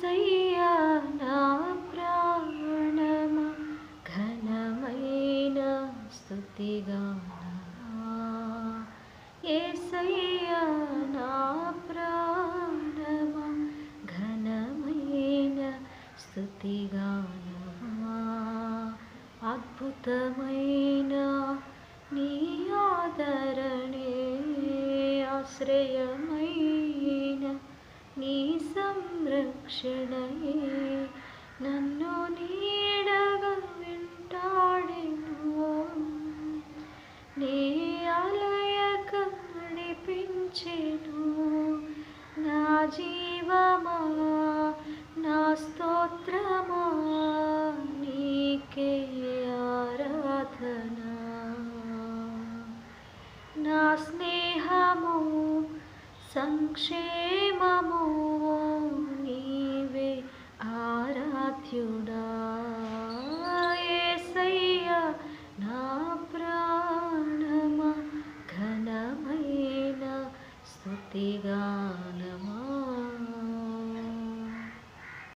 ఏసయ్యా నా ప్రాణమా ఘనమైన స్తుతిగానమా ఏసయ్యా నా ప్రాణమా ఘనమైన స్తుతిగానమా అద్భుతమైన నీ ఆదరణే ఆశ్రయమై రక్షణయే నన్ను నీడగా వెంటాడెను నీ ఆలయక నడిపించెను నా జీవమా నా స్తోత్రమా నీకే ఆరాధన నా స్నేహము సంక్షేమము ఆరాధ్యుడా యేసయ్యా నా ప్రాణమా ఘనమైన స్థుతిగానమా?